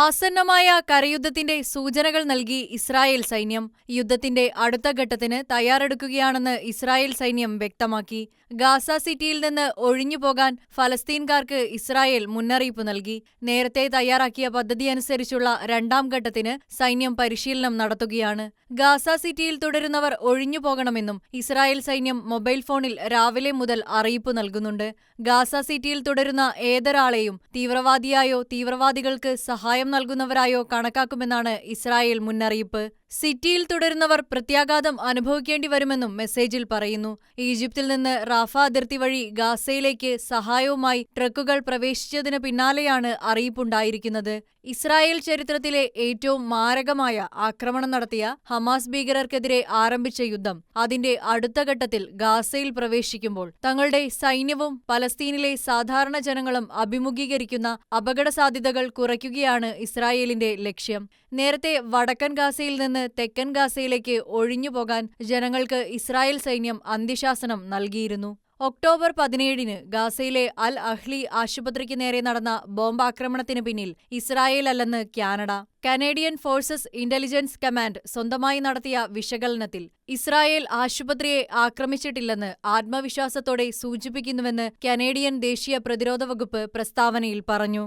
ആസന്നമായ കരയുദ്ധത്തിന്റെ സൂചനകൾ നൽകി ഇസ്രായേൽ സൈന്യം യുദ്ധത്തിന്റെ അടുത്ത ഘട്ടത്തിന് തയ്യാറെടുക്കുകയാണെന്ന് ഇസ്രായേൽ സൈന്യം വ്യക്തമാക്കി. ഗാസ സിറ്റിയിൽ നിന്ന് ഒഴിഞ്ഞുപോകാൻ ഫലസ്തീൻകാർക്ക് ഇസ്രായേൽ മുന്നറിയിപ്പ് നൽകി. നേരത്തെ തയ്യാറാക്കിയ പദ്ധതി അനുസരിച്ചുള്ള രണ്ടാം ഘട്ടത്തിന് സൈന്യം പരിശീലനം നടത്തുകയാണ്. ഗാസ സിറ്റിയിൽ തുടരുന്നവർ ഒഴിഞ്ഞുപോകണമെന്നും ഇസ്രായേൽ സൈന്യം മൊബൈൽ ഫോണിൽ രാവിലെ മുതൽ അറിയിപ്പ് നൽകുന്നുണ്ട്. ഗാസ സിറ്റിയിൽ തുടരുന്ന ഏതൊരാളെയും തീവ്രവാദിയായോ തീവ്രവാദികൾക്ക് സഹായം നൽകുന്നവരായോ കണക്കാക്കുമെന്നാണ് ഇസ്രായേൽ മുന്നറിയിപ്പ്. സിറ്റിയിൽ തുടരുന്നവർ പ്രത്യാഘാതം അനുഭവിക്കേണ്ടി വരുമെന്നും മെസ്സേജിൽ പറയുന്നു. ഈജിപ്തിൽ നിന്ന് റാഫ അതിർത്തി വഴി ഗാസയിലേക്ക് സഹായവുമായി ട്രക്കുകൾ പ്രവേശിച്ചതിന് പിന്നാലെയാണ് അറിയിപ്പുണ്ടായിരിക്കുന്നത്. ഇസ്രായേൽ ചരിത്രത്തിലെ ഏറ്റവും മാരകമായ ആക്രമണം നടത്തിയ ഹമാസ് ഭീകരർക്കെതിരെ ആരംഭിച്ച യുദ്ധം അതിന്റെ അടുത്ത ഘട്ടത്തിൽ ഗാസയിൽ പ്രവേശിക്കുമ്പോൾ തങ്ങളുടെ സൈന്യവും പലസ്തീനിലെ സാധാരണ ജനങ്ങളും അഭിമുഖീകരിക്കുന്ന അപകട സാധ്യതകൾ കുറയ്ക്കുകയാണ് ഇസ്രായേലിന്റെ ലക്ഷ്യം. നേരത്തെ വടക്കൻ ഗാസയിൽ നിന്ന് തെക്കൻ ഗാസയിലേക്ക് ഒഴിഞ്ഞുപോകാൻ ജനങ്ങൾക്ക് ഇസ്രായേൽ സൈന്യം അന്തിശാസനം നൽകിയിരുന്നു. ഒക്ടോബർ പതിനേഴിന് ഗാസയിലെ അൽ അഹ്ലി ആശുപത്രിക്ക് നേരെ നടന്ന ബോംബാക്രമണത്തിന് പിന്നിൽ ഇസ്രായേൽ അല്ലെന്ന് Canada. Canadian forces intelligence command സ്വന്തമായി നടത്തിയ വിശകലനത്തിൽ ഇസ്രായേൽ ആശുപത്രിയെ ആക്രമിച്ചിട്ടില്ലെന്ന് ആത്മവിശ്വാസത്തോടെ സൂചിപ്പിക്കുന്നുവെന്ന് കനേഡിയൻ ദേശീയ പ്രതിരോധ വകുപ്പ് പ്രസ്താവനയിൽ പറഞ്ഞു.